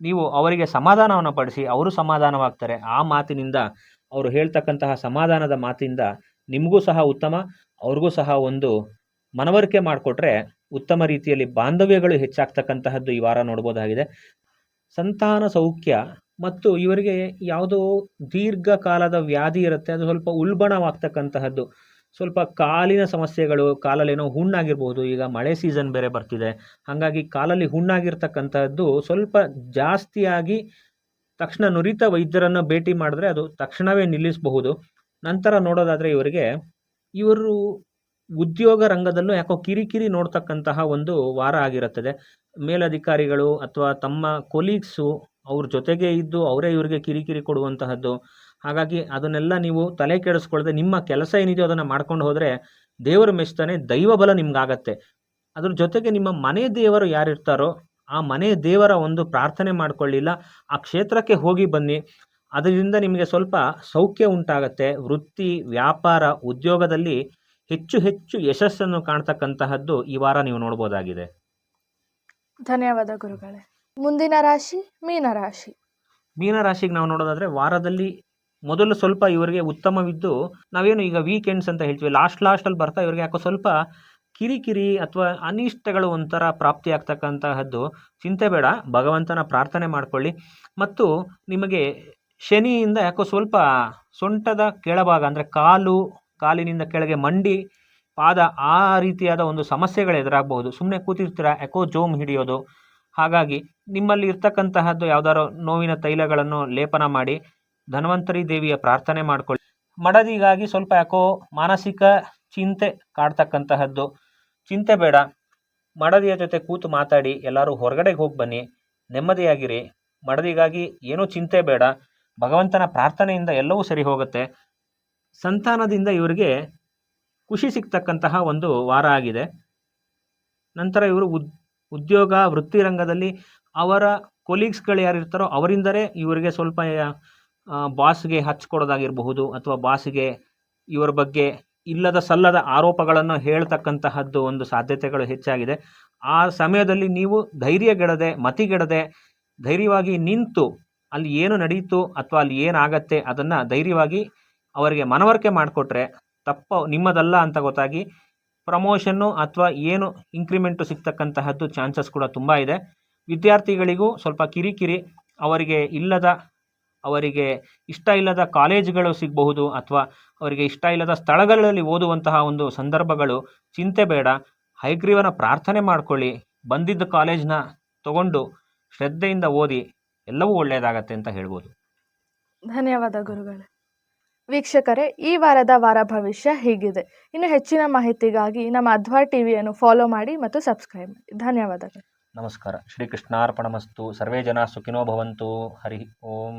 ನೀವು ಅವರಿಗೆ ಸಮಾಧಾನವನ್ನು ಪಡಿಸಿ, ಅವರು ಸಮಾಧಾನವಾಗ್ತಾರೆ. ಆ ಮಾತಿನಿಂದ, ಅವರು ಹೇಳ್ತಕ್ಕಂತಹ ಸಮಾಧಾನದ ಮಾತಿಂದ ನಿಮಗೂ ಸಹ ಉತ್ತಮ, ಅವ್ರಿಗೂ ಸಹ ಒಂದು ಮನವರಿಕೆ ಮಾಡಿಕೊಟ್ರೆ ಉತ್ತಮ ರೀತಿಯಲ್ಲಿ ಬಾಂಧವ್ಯಗಳು ಹೆಚ್ಚಾಗ್ತಕ್ಕಂತಹದ್ದು ಈ ವಾರ ನೋಡ್ಬೋದಾಗಿದೆ. ಸಂತಾನ ಸೌಖ್ಯ ಮತ್ತು ಇವರಿಗೆ ಯಾವುದೋ ದೀರ್ಘಕಾಲದ ವ್ಯಾಧಿ ಇರುತ್ತೆ, ಅದು ಸ್ವಲ್ಪ ಉಲ್ಬಣವಾಗ್ತಕ್ಕಂತಹದ್ದು. ಸ್ವಲ್ಪ ಕಾಲಿನ ಸಮಸ್ಯೆಗಳು, ಕಾಲಲ್ಲೇನೋ ಹುಣ್ಣಾಗಿರ್ಬೋದು, ಈಗ ಮಳೆ ಸೀಸನ್ ಬೇರೆ ಬರ್ತಿದೆ. ಹಾಗಾಗಿ ಕಾಲಲ್ಲಿ ಹುಣ್ಣಾಗಿರ್ತಕ್ಕಂತಹದ್ದು ಸ್ವಲ್ಪ ಜಾಸ್ತಿಯಾಗಿ ತಕ್ಷಣ ನುರಿತ ವೈದ್ಯರನ್ನು ಭೇಟಿ ಮಾಡಿದ್ರೆ ಅದು ತಕ್ಷಣವೇ ನಿಲ್ಲಿಸಬಹುದು. ನಂತರ ನೋಡೋದಾದರೆ ಇವರಿಗೆ ಇವರು ಉದ್ಯೋಗ ರಂಗದಲ್ಲೂ ಯಾಕೋ ಕಿರಿಕಿರಿ ನೋಡ್ತಕ್ಕಂತಹ ಒಂದು ವಾರ ಆಗಿರುತ್ತದೆ. ಮೇಲಧಿಕಾರಿಗಳು ಅಥವಾ ತಮ್ಮ ಕೊಲೀಗ್ಸು ಅವ್ರ ಜೊತೆಗೆ ಇದ್ದು ಅವರೇ ಇವರಿಗೆ ಕಿರಿಕಿರಿ ಕೊಡುವಂತಹದ್ದು. ಹಾಗಾಗಿ ಅದನ್ನೆಲ್ಲ ನೀವು ತಲೆ ಕೆಡಿಸ್ಕೊಳ್ದೆ ನಿಮ್ಮ ಕೆಲಸ ಏನಿದೆಯೋ ಅದನ್ನು ಮಾಡ್ಕೊಂಡು ಹೋದರೆ ದೇವರು ಮೆಚ್ತಾನೆ, ದೈವ ಬಲ ನಿಮ್ಗಾಗತ್ತೆ. ಅದ್ರ ಜೊತೆಗೆ ನಿಮ್ಮ ಮನೆ ದೇವರು ಯಾರಿರ್ತಾರೋ ಆ ಮನೆ ದೇವರ ಒಂದು ಪ್ರಾರ್ಥನೆ ಮಾಡ್ಕೊಳ್ಳಿಲ್ಲ, ಆ ಕ್ಷೇತ್ರಕ್ಕೆ ಹೋಗಿ ಬನ್ನಿ. ಅದರಿಂದ ನಿಮಗೆ ಸ್ವಲ್ಪ ಸೌಖ್ಯ ಉಂಟಾಗತ್ತೆ. ವೃತ್ತಿ, ವ್ಯಾಪಾರ, ಉದ್ಯೋಗದಲ್ಲಿ ಹೆಚ್ಚು ಹೆಚ್ಚು ಯಶಸ್ಸನ್ನು ಕಾಣ್ತಕ್ಕಂತಹದ್ದು ಈ ವಾರ ನೀವು ನೋಡ್ಬೋದಾಗಿದೆ. ಧನ್ಯವಾದ ಗುರುಗಳೇ. ಮುಂದಿನ ರಾಶಿ ಮೀನ ರಾಶಿ. ಮೀನ ರಾಶಿಗೆ ನಾವು ನೋಡೋದಾದ್ರೆ ವಾರದಲ್ಲಿ ಮೊದಲು ಸ್ವಲ್ಪ ಇವರಿಗೆ ಉತ್ತಮವಿದ್ದು ನಾವೇನು ಈಗ ವೀಕೆಂಡ್ಸ್ ಅಂತ ಹೇಳ್ತೀವಿ. ಲಾಸ್ಟ್ ಲಾಸ್ಟಲ್ಲಿ ಬರ್ತಾ ಇವರಿಗೆ ಯಾಕೋ ಸ್ವಲ್ಪ ಕಿರಿಕಿರಿ ಅಥವಾ ಅನಿಷ್ಟಗಳು ಒಂಥರ ಪ್ರಾಪ್ತಿ ಆಗ್ತಕ್ಕಂತಹದ್ದು ಚಿಂತೆ ಬೇಡ. ಭಗವಂತನ ಪ್ರಾರ್ಥನೆ ಮಾಡ್ಕೊಳ್ಳಿ. ಮತ್ತು ನಿಮಗೆ ಶನಿಯಿಂದ ಯಾಕೋ ಸ್ವಲ್ಪ ಸೊಂಟದ ಕೆಳಭಾಗ ಅಂದರೆ ಕಾಲು, ಕಾಲಿನಿಂದ ಕೆಳಗೆ ಮಂಡಿ, ಪಾದ ಆ ರೀತಿಯಾದ ಒಂದು ಸಮಸ್ಯೆಗಳು ಎದುರಾಗಬಹುದು. ಸುಮ್ಮನೆ ಕೂತಿರ್ತೀರಾ? ಯಾಕೋ ಜೋಮ್ ಹಿಡಿಯೋದು. ಹಾಗಾಗಿ ನಿಮ್ಮಲ್ಲಿ ಇರ್ತಕ್ಕಂತಹದ್ದು ಯಾವ್ದಾರೋ ನೋವಿನ ತೈಲಗಳನ್ನು ಲೇಪನ ಮಾಡಿ ಧನ್ವಂತರಿ ದೇವಿಯ ಪ್ರಾರ್ಥನೆ ಮಾಡ್ಕೊಳ್ಳಿ. ಮಡದಿಗಾಗಿ ಸ್ವಲ್ಪ ಯಾಕೋ ಮಾನಸಿಕ ಚಿಂತೆ ಕಾಡ್ತಕ್ಕಂತಹದ್ದು. ಚಿಂತೆ ಬೇಡ. ಮಡದಿಯ ಜೊತೆ ಕೂತು ಮಾತಾಡಿ, ಎಲ್ಲರೂ ಹೊರಗಡೆಗೆ ಹೋಗಿ ಬನ್ನಿ. ನೆಮ್ಮದಿಯಾಗಿರಿ. ಮಡದಿಗಾಗಿ ಏನೂ ಚಿಂತೆ ಬೇಡ. ಭಗವಂತನ ಪ್ರಾರ್ಥನೆಯಿಂದ ಎಲ್ಲವೂ ಸರಿ ಹೋಗುತ್ತೆ. ಸಂತಾನದಿಂದ ಇವರಿಗೆ ಖುಷಿ ಸಿಗ್ತಕ್ಕಂತಹ ಒಂದು ವಾರ ಆಗಿದೆ. ನಂತರ ಇವರು ಉದ್ಯೋಗ ವೃತ್ತಿ ರಂಗದಲ್ಲಿ ಅವರ ಕೊಲೀಗ್ಸ್ಗಳು ಯಾರಿರ್ತಾರೋ ಅವರಿಂದಲೇ ಇವರಿಗೆ ಸ್ವಲ್ಪ ಬಾಸ್ಗೆ ಹಚ್ಕೊಡೋದಾಗಿರಬಹುದು ಅಥವಾ ಬಾಸ್ಗೆ ಇವರ ಬಗ್ಗೆ ಇಲ್ಲದ ಸಲ್ಲದ ಆರೋಪಗಳನ್ನು ಹೇಳ್ತಕ್ಕಂತಹದ್ದು ಒಂದು ಸಾಧ್ಯತೆಗಳು ಹೆಚ್ಚಾಗಿದೆ. ಆ ಸಮಯದಲ್ಲಿ ನೀವು ಧೈರ್ಯಗೆಡದೆ, ಮತಿಗೆಡದೆ, ಧೈರ್ಯವಾಗಿ ನಿಂತು ಅಲ್ಲಿ ಏನು ನಡೀತು ಅಥವಾ ಅಲ್ಲಿ ಏನಾಗತ್ತೆ ಅದನ್ನು ಧೈರ್ಯವಾಗಿ ಅವರಿಗೆ ಮನವರಿಕೆ ಮಾಡಿಕೊಟ್ರೆ ತಪ್ಪು ನಿಮ್ಮದಲ್ಲ ಅಂತ ಗೊತ್ತಾಗಿ ಪ್ರಮೋಷನ್ನು ಅಥವಾ ಏನು ಇಂಕ್ರಿಮೆಂಟು ಸಿಗ್ತಕ್ಕಂತಹದ್ದು ಚಾನ್ಸಸ್ ಕೂಡ ತುಂಬ ಇದೆ. ವಿದ್ಯಾರ್ಥಿಗಳಿಗೂ ಸ್ವಲ್ಪ ಕಿರಿಕಿರಿ, ಅವರಿಗೆ ಇಲ್ಲದ, ಅವರಿಗೆ ಇಷ್ಟ ಇಲ್ಲದ ಕಾಲೇಜುಗಳು ಸಿಗಬಹುದು ಅಥವಾ ಅವರಿಗೆ ಇಷ್ಟ ಇಲ್ಲದ ಸ್ಥಳಗಳಲ್ಲಿ ಓದುವಂತಹ ಒಂದು ಸಂದರ್ಭಗಳು, ಚಿಂತೆ ಬೇಡ. ಹೈಗ್ರೀವನ ಪ್ರಾರ್ಥನೆ ಮಾಡ್ಕೊಳ್ಳಿ. ಬಂದಿದ್ದ ಕಾಲೇಜ್ನ ತಗೊಂಡು ಶ್ರದ್ಧೆಯಿಂದ ಓದಿ. ಎಲ್ಲವೂ ಒಳ್ಳೆಯದಾಗತ್ತೆ ಅಂತ ಹೇಳ್ಬೋದು. ಧನ್ಯವಾದ ಗುರುಗಳೇ. ವೀಕ್ಷಕರೇ, ಈ ವಾರದ ವಾರ ಭವಿಷ್ಯ ಹೀಗಿದೆ. ಇನ್ನು ಹೆಚ್ಚಿನ ಮಾಹಿತಿಗಾಗಿ ನಮ್ಮ ಅಧ್ವಾ ಟಿವಿಯನ್ನು ಫಾಲೋ ಮಾಡಿ ಮತ್ತು ಸಬ್ಸ್ಕ್ರೈಬ್ ಮಾಡಿ. ಧನ್ಯವಾದಗಳು. ನಮಸ್ಕಾರ. ಶ್ರೀಕೃಷ್ಣಾರ್ಪಣಮಸ್ತು. ಸರ್ವೇ ಜನ ಸುಖಿನೋ ಭವಂತು. ಹರಿ ಓಂ.